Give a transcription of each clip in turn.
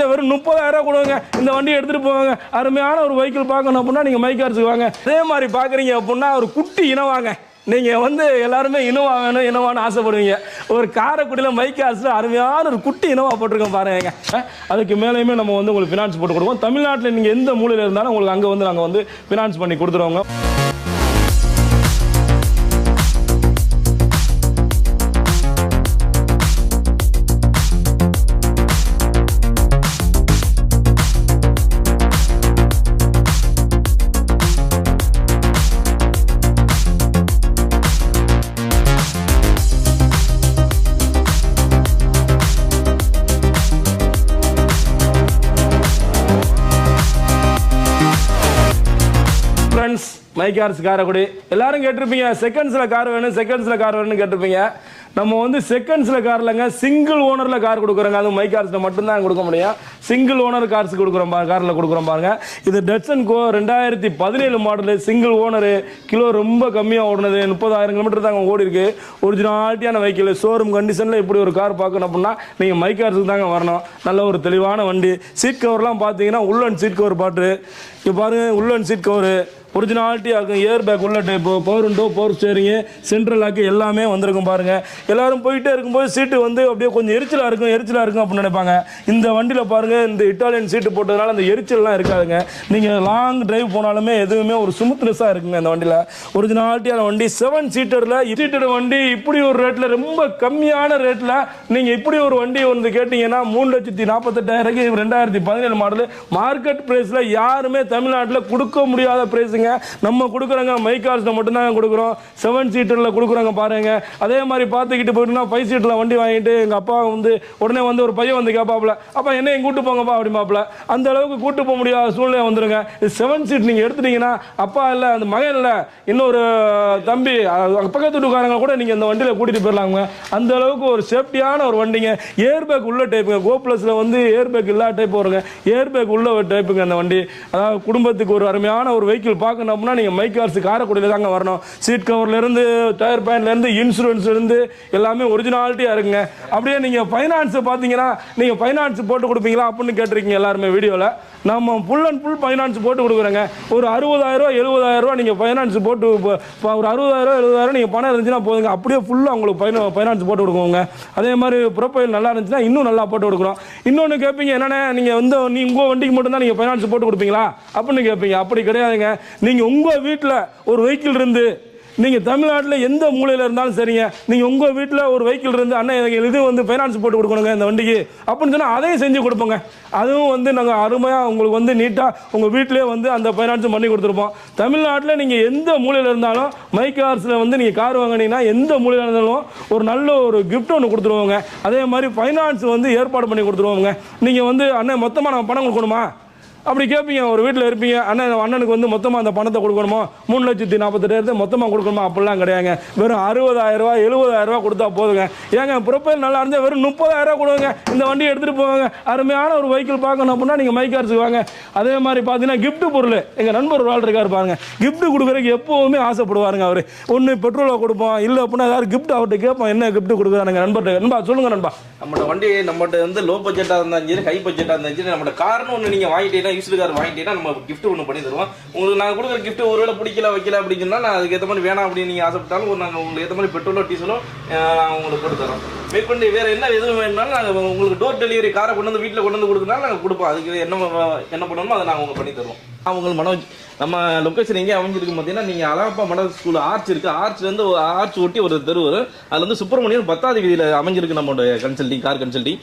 இருந்தால் வெறும் முப்பதாயிரம் கொடுங்க. இந்த வண்டியை எடுத்துகிட்டு போவாங்க அருமையான ஒரு வெஹிக்கிள் பார்க்கணும் அப்படின்னா நீங்கள் மைக்கார்ஸுக்கு வாங்க. அதே மாதிரி பார்க்குறீங்க அப்படின்னா ஒரு குட்டி இனவாங்க நீங்கள் வந்து எல்லாருமே இனோவா வேணும் இனோவான்னு ஆசைப்படுவீங்க. ஒரு காரைக்குடியில் மைக்கார்ஸில் அருமையான ஒரு குட்டி இனோவா போட்டிருக்கோம் பாருங்க. அதுக்கு மேலேயுமே நம்ம வந்து உங்களுக்கு ஃபினான்ஸ் போட்டு கொடுப்போம். தமிழ்நாட்டில் நீங்கள் எந்த மூலையில் இருந்தாலும் உங்களுக்கு அங்கே வந்து நாங்கள் வந்து ஃபினான்ஸ் பண்ணி கொடுத்துருவோங்க. ஃப்ரெண்ட்ஸ் மை கார்ஸ் காரைக்குடி எல்லாரும் கேட்டிருப்பீங்க செகண்ட்ஸில் கார் வேணும் செகண்ட்ஸில் கார் வேணும்னு கேட்டிருப்பீங்க. நம்ம வந்து செகண்ட்ஸில் கார் இல்லைங்க சிங்கிள் ஓனரில் கார் கொடுக்குறோங்க. அது மை கார்ஸில் மட்டும்தான் கொடுக்க முடியும். சிங்கிள் ஓனர் கார்ஸ் கொடுக்குறோம் பா காரில் கொடுக்குறோம் பாருங்க. இது டட்சன் கோ ரெண்டாயிரத்தி பதினேழு மாடலு சிங்கிள் ஓனரு கிலோ ரொம்ப கம்மியாக ஓடுனது. முப்பதாயிரம் கிலோமீட்டர் தாங்க ஓடி இருக்கு. ஒரிஜினாலிட்டியான வெஹிக்கிள் ஷோரூம் கண்டிஷனில் இப்படி ஒரு கார் பார்க்கணும் அப்படின்னா நீங்கள் மை கார்ஸுக்கு தாங்க வரணும். நல்ல ஒரு தெளிவான வண்டி. சீட் கவர்லாம் பார்த்தீங்கன்னா உள்ளன் சீட் கவர் பாட்டு. இங்கே பாருங்கள் உள்ளன் சீட் கவரு ஒரிஜினாலிட்டியாக இருக்கும் ஏர் பேக் உள்ள type power window power steering central lock எல்லாமே வந்திருக்கும் பாருங்கள் எல்லாரும் போயிட்டே இருக்கும்போது சீட்டு வந்து அப்படியே கொஞ்சம் எரிச்சலாக இருக்கும் எரிச்சலாக இருக்கும் அப்படின்னு நினைப்பாங்க. இந்த வண்டியில் பாருங்கள் இந்த இட்டாலியன் சீட்டு போட்டதுனால அந்த எரிச்சல்லாம் இருக்காதுங்க. நீங்கள் லாங் டிரைவ் போனாலுமே எதுவுமே ஒரு ஸ்மூத்னஸாக இருக்குங்க இந்த வண்டியில். ஒரிஜினாலிட்டியான வண்டி செவன் சீட்டரில் சீட்டட் வண்டி இப்படி ஒரு ரேட்டில் ரொம்ப கம்மியான ரேட்டில் நீங்கள் இப்படி ஒரு வண்டி வந்து கேட்டிங்கன்னா மூணு லட்சத்தி நாற்பத்தெட்டாயிரம் ரெண்டாயிரத்தி பதினேழு மாடலு மார்க்கெட் ப்ரைஸில் யாருமே தமிழ்நாட்டில் கொடுக்க முடியாத ப்ரைஸுங்க நம்ம கொடுக்குறோங்க மை கார்ஸில் மட்டும்தாங்க கொடுக்குறோம். செவன் சீட்டரில் கொடுக்குறோங்க பாருங்க. அதே மாதிரி பார்த்துக்கிட்டு போயிட்டுனா ஃபைவ் சீட்டில் வண்டி வாங்கிட்டு எங்கள் அப்பா வந்து உடனே வந்து ஒரு பையன் வந்து கேட்பாப்புல அப்பா என்ன எங்க கூட்டு போங்கப்பா அப்படிமாப்புல அந்த அளவுக்கு கூட்டு போக முடியாத சூழ்நிலை வந்துருங்க. செவன் சீட் நீங்கள் எடுத்துட்டீங்கன்னா அப்பா இல்லை அந்த மகன் இல்லை இன்னொரு தம்பி பக்கத்து வீட்டுக்காரங்க கூட நீங்கள் இந்த வண்டியில் கூட்டிகிட்டு போயிடலாங்க அந்த அளவுக்கு ஒரு சேஃப்டியான ஒரு வண்டிங்க. ஏர் பேக் உள்ள டைப்புங்க கோ ப்ளஸில் வந்து ஏர் பேக் இல்லாத டைப் வருங்க. ஏர் பேக் உள்ள ஒரு டைப்புங்க அந்த வண்டி. அதாவது குடும்பத்துக்கு ஒரு அருமையான ஒரு வெஹிக்கிள் பார்க்கணும் அப்படின்னா நீங்கள் மைக் கார்ஸ் காரைக்குடியில் தாங்க வரணும். சீட் கவர்லேருந்து டயர் பேண்ட்லேருந்து இன்சூரன்ஸ்லேருந்து எல்லாமே ஒரிஜினாலிட்டியாக இருக்குங்க. அப்படியே நீங்கள் ஃபைனான்ஸு பார்த்தீங்கன்னா நீங்கள் ஃபைனான்ஸ் போட்டு கொடுப்பீங்களா அப்படின்னு கேட்டிருக்கீங்க எல்லாருமே வீடியோவில் நம்ம ஃபுல் அண்ட் ஃபுல் ஃபைனான்ஸ் போட்டு கொடுக்குறோங்க. ஒரு அறுபதாயிரரூவா எழுபதாயிரரூவா நீங்கள் ஃபைனான்ஸ் போட்டு இப்போ ஒரு அறுபதாயிரம் எழுபதாயிரம் நீங்கள் பணம் இருந்துச்சுன்னா போதுங்க. அப்படியே ஃபுல்லாக உங்களுக்கு ஃபைன ஃபைனான்ஸ் போட்டு கொடுக்குவோங்க. அதே மாதிரி ப்ரொஃபைல் நல்லா இருந்துச்சுன்னா இன்னும் நல்லா போட்டு கொடுக்குறோம். இன்னொன்று கேட்பீங்க என்னென்ன நீங்கள் வந்து நீ உங்கள் வண்டிக்கு மட்டும்தான் நீங்கள் ஃபைனான்ஸ் போட்டு கொடுப்பீங்களா? அப்படின்னு கேட்பீங்க அப்படி கிடையாதுங்க. நீங்கள் உங்கள் வீட்டில் ஒரு வெஹிக்கிள் இருந்து நீங்கள் தமிழ்நாட்டில் எந்த மூலையில் இருந்தாலும் சரிங்க. நீங்கள் உங்கள் வீட்டில் ஒரு வெஹிக்கிள் இருந்து அண்ணன் எனக்கு இது வந்து ஃபைனான்ஸ் போட்டு கொடுக்கணுங்க இந்த வண்டிக்கு. அப்படின்னு சொன்னால் அதையும் செஞ்சு கொடுப்போங்க. அதுவும் வந்து நாங்கள் அருமையாக உங்களுக்கு வந்து நீட்டாக உங்கள் வீட்டிலே வந்து அந்த ஃபைனான்ஸும் பண்ணி கொடுத்துருப்போம். தமிழ்நாட்டில் நீங்கள் எந்த மூலையில் இருந்தாலும் மைக் கார்ஸில் வந்து நீங்கள் கார் வாங்கினீங்கன்னா எந்த மூலையில் இருந்தாலும் ஒரு நல்ல ஒரு கிஃப்ட் ஒன்று கொடுத்துருவோங்க. அதே மாதிரி ஃபைனான்ஸ் வந்து ஏற்பாடு பண்ணி கொடுத்துருவோங்க. நீங்கள் வந்து அண்ணன் மொத்தமாக நம்ம பணம் கொடுக்கணுமா? அப்படி கேட்பீங்க ஒரு வீட்டில் இருப்பீங்க அண்ணன் அண்ணனுக்கு வந்து மொத்தமாக அந்த பணத்தை கொடுக்கணுமோ? மூணு லட்சத்தி நாற்பத்தெட்டாயிரத்து மொத்தமாக கொடுக்கணுமா? அப்படிலாம் கிடையாங்க வெறும் அறுபதாயிரம் ரூபா கொடுத்தா போதுங்க. ஏங்க ப்ரொஃபைல் நல்லா இருந்தால் வெறும் முப்பதாயிரம் ரூபா கொடுங்க. இந்த வண்டியை எடுத்துகிட்டு போவாங்க அருமையான ஒரு வெஹிக்கிள் பார்க்கணும் அப்படின்னா நீங்கள் மைக்கார்ஸுக்கு வாங்க. அதே மாதிரி பார்த்தீங்கன்னா கிஃப்ட் பொருள். எங்கள் நண்பர் ஒரு ஆள் இருக்கார் பாருங்க. கிஃப்ட் கொடுக்குறதுக்கு எப்போவுமே ஆசைப்படுவாருங்க அவர். ஒன்று பெட்ரோலை கொடுப்போம் இல்லை அப்படின்னா ஏதாவது கிஃப்ட் அவர்கிட்ட கேட்போம். என்ன கிஃப்ட் கொடுக்குறாங்க நண்பர்கிட்ட? நண்பா சொல்லுங்க நண்பா. நம்மளோட வண்டி நம்மகிட்ட வந்து லோ பட்ஜெட்டாக இருந்தாலும் சரி ஹை பட்ஜெட்டாக இருந்தாலும் சரி நம்மளோட காரணம் ஒன்று நீங்கள் வாங்கிட்டீங்கன்னா யூஸ்டு கார் வாங்கிட்டீங்கன்னா நம்ம கிஃப்ட் ஒன்று பண்ணி தருவோம். உங்களுக்கு நாங்கள் கொடுக்குற கிஃப்ட் ஒருவேளை பிடிக்கல வைக்கல அப்படின்னு நான் அதுக்கு ஏற்ற மாதிரி வேணாம் அப்படின்னு நீங்கள் ஆசைப்பட்டாலும் ஒரு நாங்கள் உங்களுக்கு ஏற்ற மாதிரி பெட்ரோலோ டீசலோ நான் உங்களுக்கு போட்டு தரோம். மேற்கொண்டு வேறு என்ன எதுவும் வேணும்னாலும் நாங்கள் உங்களுக்கு டோர் டெலிவரி காரை கொண்டு வந்து வீட்டில் கொண்டு வந்து கொடுக்குறதுனால நாங்கள் கொடுப்போம். அதுக்கு என்ன என்ன பண்ணணுமோ அதை நாங்கள் உங்களுக்கு பண்ணி தருவோம். அவங்க மனோஜ் நம்ம லொக்கேஷன் எங்கே அமைஞ்சிருக்கு பார்த்தீங்கன்னா நீங்கள் அழகப்பா மடல் ஸ்கூல் ஆர்ச் இருக்குது ஆர்ச்லேருந்து ஒரு ஆர்ச் ஒட்டி ஒரு தெரு வரும். அதில் வந்து சுப்பிரமணியன் பத்தாவது வீதியில் அமைஞ்சிருக்கு நம்மளோட கன்சல்டிங் கார் கன்சல்டிங்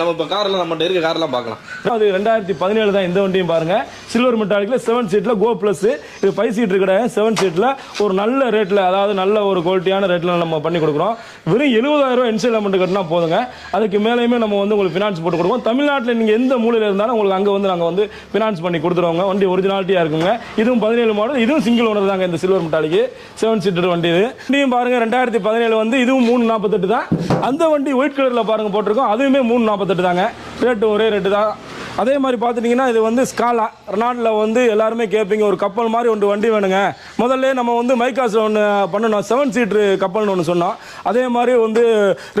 நம்ம இப்போ காரில் நம்மகிட்ட இருக்க கார்லாம் பார்க்கலாம். அது ரெண்டாயிரத்தி பதினேழு தான் இந்த வண்டியும் பாருங்கள் சில்வர் மெட்டாலிக்கில் செவன் சீட்டில் கோ ப்ளஸ் இது ஃபைவ் சீட் இருக்கிற செவன் சீட்டில் ஒரு நல்ல ரேட்டில் அதாவது நல்ல ஒரு குவாலிட்டியான ரேட்டில் நம்ம பண்ணி கொடுக்குறோம். வெறும் எழுபதாயிரம் இன்சைல் அமௌண்ட் கட்டினா போதுங்க. அதுக்கு மேலேயுமே நம்ம வந்து உங்களுக்கு ஃபினான்ஸ் போட்டு கொடுப்போம். தமிழ்நாட்டில் நீங்கள் எந்த மூலையில் இருந்தாலும் உங்களுக்கு அங்கே வந்து நாங்கள் வந்து ஃபினான்ஸ் பண்ணி கொடுத்துருவோங்க. வண்டி ஒரிஜினாலிட்டியாக இருக்குங்க. இதுவும் பதினேழு மாடல் இதுவும் சிங்கிள் ஓனர் தாங்க இந்த சில்வர் மெட்டாலிக்கு செவன் சீட்டர் வண்டி இது. வண்டியும் பாருங்க ரெண்டாயிரத்தி பதினேழு வந்து இதுவும் மூணு நாற்பத்தெட்டு தான். அந்த வண்டி ஒயிட் கலரில் பாருங்க போட்டிருக்கோம் அதுவுமே மூணு நாற்பத்தெட்டு தாங்க. ரேட்டு ஒரே ரேட்டு தான். அதே மாதிரி பார்த்துட்டிங்கன்னா இது வந்து ஸ்காலா ரெனால்டில் வந்து எல்லாருமே கேட்பீங்க ஒரு கப்பல் மாதிரி ஒன்று வண்டி வேணுங்க. முதல்ல நம்ம வந்து மைக்காஸில் ஒன்று பண்ணணும் செவன் சீட்ரு கப்பல்னு ஒன்று சொன்னோம். அதே மாதிரி வந்து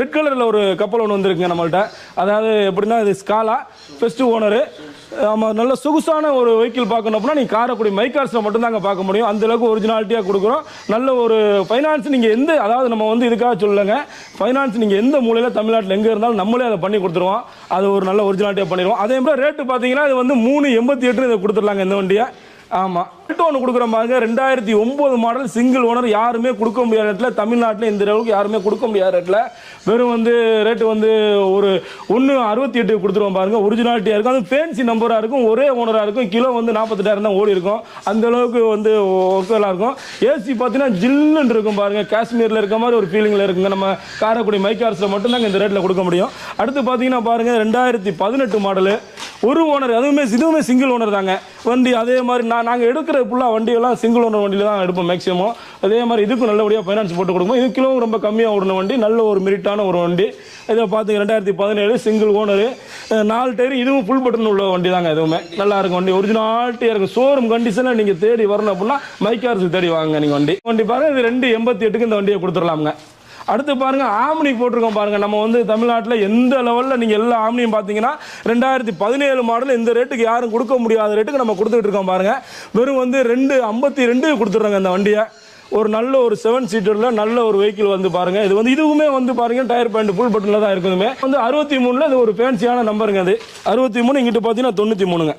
ரெட் கலரில் ஒரு கப்பல் ஒன்று வந்திருக்குங்க நம்மள்கிட்ட அதாவது எப்படின்னா இது ஸ்காலா ஃபெஸ்ட் ஓனரு ஆமாம் நல்ல சொகுசான ஒரு வெஹிக்கிள் பார்க்கணும் அப்படின்னா நீங்கள் காரைக்குடி மைக்கார்ஸில் மட்டும்தாங்க பார்க்க முடியும். அந்த அளவுக்கு ஒரிஜினாலிட்டியாக கொடுக்குறோம். நல்ல ஒரு ஃபைனான்ஸ் நீங்கள் எந்த அதாவது நம்ம வந்து இதுக்காக சொல்லுங்க ஃபைனான்ஸ் நீங்கள் எந்த மூலையில் தமிழ்நாட்டில் எங்கே இருந்தாலும் நம்மளே அதை பண்ணி கொடுத்துருவோம். அது ஒரு நல்ல ஒரிஜினாலிட்டியாக பண்ணிடுவோம். அதே மாதிரி ரேட்டு பார்த்தீங்கன்னா இது வந்து மூணு எண்பத்தி எட்டு இதை கொடுத்துடலாங்க இந்த வண்டியை. ஆமாம் ரேட்டு ஒன்று கொடுக்குறோம் பாருங்க ரெண்டாயிரத்தி ஒம்பது மாடல் சிங்கிள் ஓனர் யாருமே கொடுக்க முடியாத ரேட்டில் தமிழ்நாட்டில் இந்த அளவுக்கு யாருமே கொடுக்க முடியாத ரேட்டில் வெறும் வந்து ரேட்டு வந்து ஒரு ஒன்று அறுபத்தி எட்டு கொடுத்துருவோம் பாருங்க. ஒரிஜினாலிட்டியாக இருக்கும். அது ஃபேன்சி நம்பராக இருக்கும். ஒரே ஓனராக இருக்கும். கிலோ வந்து நாற்பத்தெட்டாயிரம் தான் ஓடி இருக்கும். அந்த அளவுக்கு வந்து ஓகேலாம் இருக்கும். ஏசி பார்த்தீங்கன்னா ஜில்லுன்னு இருக்கும் பாருங்க. காஷ்மீரில் இருக்க மாதிரி ஒரு ஃபீலிங்கில் இருக்குங்க. நம்ம காரைக்குடி மைக்கார்ஸில் மட்டும்தாங்க இந்த ரேட்டில் கொடுக்க முடியும். அடுத்து பார்த்தீங்கன்னா பாருங்கள் ரெண்டாயிரத்தி பதினெட்டு மாடலு ஒரு ஓனர் அதுவுமே இதுவுமே சிங்கிள் ஓனர் தாங்க. வண்டி அதே மாதிரி நான் நாங்கள் எடுக்கிற ஃபுல்லாக வண்டியெல்லாம் சிங்கிள் ஓனர் வண்டியில் தான் எடுப்போம் மேக்ஸிமம் அதே மாதிரி இதுக்கும் நல்லபடியாக ஃபைனான்ஸ் போட்டு கொடுப்போம். இது கிலோவும் ரொம்ப கம்மியாக ஓடின வண்டி நல்ல ஒரு மெரிட்டான ஒரு வண்டி. இதை பார்த்து ரெண்டாயிரத்தி பதினேழு சிங்கிள் ஓனரு நாலு டயர் இதுவும் ஃபுல் பட்டன் உள்ள வண்டி தாங்க எதுவுமே. நல்லா இருக்கும் வண்டி ஒரிஜினாலிட்டியாக இருக்கும். ஷோரூம் கண்டிஷனில் நீங்கள் தேடி வரணும் அப்படின்னா மைக்கார்ஸுக்கு தேடி வாங்க நீங்கள் வண்டி. வண்டி பாருங்கள் இது ரெண்டு எண்பத்தி எட்டுக்கு இந்த வண்டியை கொடுத்துடலாமுங்க. அடுத்து பாருங்க ஆம்னி போட்டிருக்கோம் பாருங்க. நம்ம வந்து தமிழ்நாட்டில் எந்த லெவலில் நீங்கள் எல்லா ஆம்னியும் பார்த்தீங்கன்னா ரெண்டாயிரத்தி பதினேழு மாடல் இந்த ரேட்டுக்கு யாரும் கொடுக்க முடியாத ரேட்டுக்கு நம்ம கொடுத்துட்டு இருக்கோம் பாருங்க. வெறும் வந்து ரெண்டு ஐம்பத்தி ரெண்டு கொடுத்துட்றோங்க இந்த வண்டியை. ஒரு நல்ல ஒரு செவன் சீட்டரில் நல்ல ஒரு வெஹிக்கிள் வந்து பாருங்கள் இது வந்து இதுவுமே வந்து பாருங்க டயர் பேண்ட் ஃபுல் பட்டனில் தான் இருக்குதுமே. வந்து அறுபத்தி மூணில் இது ஒரு ஃபேன்சியான நம்பருங்க அது அறுபத்தி மூணு இங்கிட்டு பார்த்தீங்கன்னா தொண்ணூற்றி மூணுங்க.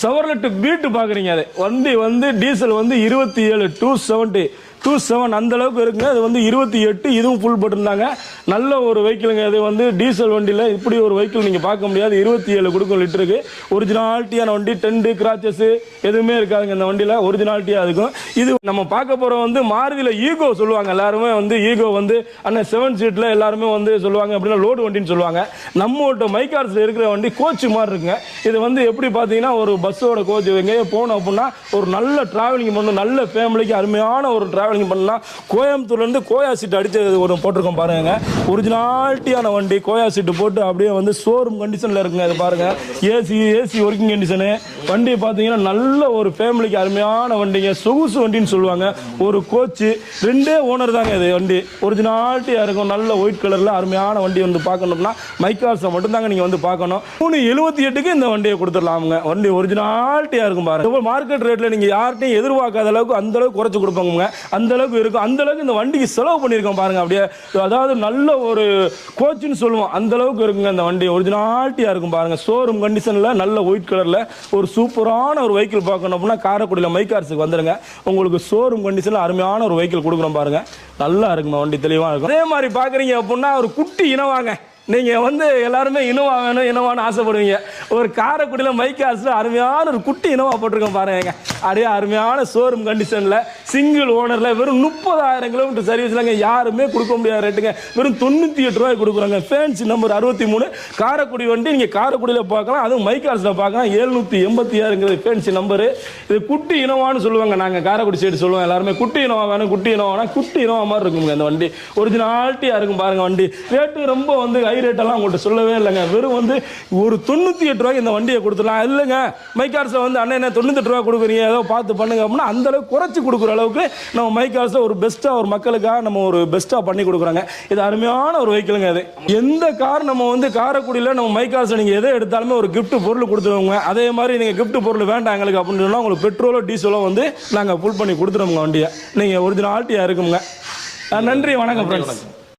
சவர்லெட்டு பீட்டு பார்க்குறீங்க அது. வண்டி வந்து டீசல் வந்து இருபத்தி ஏழு டூ செவன்ட்டி டூ செவன் அந்த அளவுக்கு இருக்குங்க. அது வந்து இருபத்தி எட்டு இதுவும் ஃபுல் போட்டிருந்தாங்க நல்ல ஒரு வெஹிக்கிளுங்க இது வந்து டீசல் வண்டியில் இப்படி ஒரு வெஹிக்கிள் நீங்கள் பார்க்க முடியாது. இருபத்தி ஏழு கொடுக்கும் லிட்டருக்கு ஒரிஜினாலிட்டியான வண்டி டெண்டு கிராச்சஸ் எதுவுமே இருக்காதுங்க இந்த வண்டியில். ஒரிஜினாலிட்டியாக இருக்கும். இது நம்ம பார்க்க போகிற வந்து மாருதியில் ஈகோ சொல்லுவாங்க. எல்லாருமே வந்து ஈகோ வந்து ஆனால் செவன் சீட்டில் எல்லாருமே வந்து சொல்லுவாங்க. அப்படின்னா லோடு வண்டின்னு சொல்லுவாங்க. நம்மகிட்ட மைக்கார்ஸில் இருக்கிற வண்டி கோச் மாதிரி இருக்குங்க. இது வந்து எப்படி பார்த்தீங்கன்னா ஒரு பஸ்ஸோட கோச் எங்கேயோ போனோம் அப்படின்னா ஒரு நல்ல ட்ராவலிங் பண்ணணும் நல்ல ஃபேமிலிக்கு அருமையான ஒரு ட்ராவலிங் பண்ணலாம் கோயம்புத்தூர்லேருந்து கோயா சீட் அடித்து ஒரு போட்டிருக்கோம் பாருங்க. ஒரிஜினாலிட்டியான வண்டி கோயா சீட்டு போட்டு அப்படியே வந்து ஷோரூம் கண்டிஷனில் இருக்குங்க அது பாருங்க. ஏசி ஏசி ஒர்க்கிங் கண்டிஷனு வண்டி பார்த்தீங்கன்னா நல்ல ஒரு ஃபேமிலிக்கு அருமையான வண்டிங்க. சொகுசு வண்டின்னு சொல்லுவாங்க. ஒரு கோச்சு ரெண்டே ஓனர் தாங்க இது வண்டி. ஒரிஜினாலிட்டியாக இருக்கும். நல்ல ஒயிட் கலரில் அருமையான வண்டி வந்து பார்க்கணும்னா மைக்கார்ஸை மட்டும்தாங்க நீங்கள் வந்து பார்க்கணும். மூணு எழுபத்தி எட்டுக்கு இந்த வண்டியை கொடுத்துடலாமுங்க. வண்டி ஒரிஜினாலிட்டியாக இருக்கும் பாருங்க. மார்க்கெட் ரேட்டில் நீங்கள் யார்கிட்டையும் எதிர்பார்க்காத அளவுக்கு அந்த அளவுக்கு குறைச்சி கொடுப்பாங்க அந்த அளவுக்கு இருக்கும். அந்த அளவுக்கு இந்த வண்டிக்கு செலவு பண்ணியிருக்கோம் பாருங்க அப்படியே. அதாவது நல்ல ஒரு கோச்சுன்னு சொல்லுவோம். அந்த அளவுக்கு இருக்குங்க இந்த வண்டி. ஒரிஜினாலிட்டியாக இருக்கும் பாருங்க. ஷோரூம் கண்டிஷனில் நல்ல ஒயிட் கலரில் ஒரு சூப்பரான ஒரு வெஹிக்கிள் பார்க்கணும் அப்படின்னா காரைக்குடியில் மைக்கார்ஸுக்கு வந்துடுங்க உங்களுக்கு ஷோரூம் கண்டிஷனில் அருமையான ஒரு வெஹிக்கிள் கொடுக்குறோம் பாருங்க. நல்லா இருக்குமா வண்டி தெளிவாக இருக்கும். அதே மாதிரி பார்க்குறீங்க அப்படின்னா ஒரு குட்டி இனவாங்க. நீங்கள் வந்து எல்லாருமே இனோவா வேணும் இனோவான்னு ஆசைப்படுவீங்க. ஒரு காரைக்குடியில் மைக்காஸில் அருமையான ஒரு குட்டி இனோவா போட்டிருக்கோம் பாருங்க. அப்படியே அருமையான ஷோரூம் கண்டிஷனில் சிங்கிள் ஓனரில் வெறும் முப்பதாயிரம் கிலோமீட்டர் சர்வீஸ்லங்க யாருமே கொடுக்க முடியாத ரேட்டுங்க வெறும் தொண்ணூற்றி எட்டு ரூபாய் கொடுக்குறாங்க. ஃபேன்சி நம்பர் அறுபத்தி மூணு காரைக்குடி வண்டி நீங்கள் காரைக்குடியில் பார்க்கலாம் அதுவும் மைக்காஸில் பார்க்கலாம். எழுநூற்றி எண்பத்தி ஆறுங்கிறது ஃபேன்சி நம்பரு இது குட்டி இனோவான்னு சொல்லுவாங்க. நாங்கள் காரைக்குடி சைடு சொல்லுவோம் எல்லாருமே. குட்டி இனோவா வேணும் குட்டி இனோவானா குட்டி இனோவா மாதிரி இருக்குங்க அந்த வண்டி. ஒரிஜினாலிட்டியாக இருக்கும் பாருங்கள் வண்டி. ரேட்டு ரொம்ப வந்து ஹை ரேட்டெல்லாம் உங்கள்கிட்ட சொல்லவே இல்லைங்க. வெறும் வந்து ஒரு தொண்ணூற்றி எட்டு ரூபாய்க்கு இந்த வண்டியை கொடுத்துடலாம். இல்லைங்க. மைக்கார்ஸில் வந்து அண்ணன் என்ன தொண்ணூத்தெட்டு ரூபா கொடுக்குறீங்க? ஏதோ பார்த்து பண்ணுங்க. அப்படின்னா அந்த அளவுக்கு குறைச்சி கொடுக்குற அளவுக்கு நம்ம மைக்கார்ஸில் ஒரு பெஸ்ட்டாக ஒரு மக்களுக்காக நம்ம ஒரு பெஸ்ட்டாக பண்ணி கொடுக்குறாங்க. இது அருமையான ஒரு வெஹிக்கிளுங்க அது எந்த கார் நம்ம வந்து காரைக்குடியில் நம்ம மைக்கார்ஸில் நீங்கள் எதை எடுத்தாலுமே ஒரு கிஃப்ட் பொருள் கொடுத்துருவோங்க. அதே மாதிரி நீங்கள் கிஃப்ட் பொருள் வேண்டாம் எங்களுக்கு அப்படின்னு சொன்னால் உங்களுக்கு பெட்ரோலோ டீசலோ வந்து நாங்கள் ஃபுல் பண்ணி கொடுத்துருவோங்க வண்டியை. நீங்கள் ஒரிஜினாலிட்டியாக இருக்குங்க. நன்றி வணக்கம் ஃப்ரெண்ட்ஸ்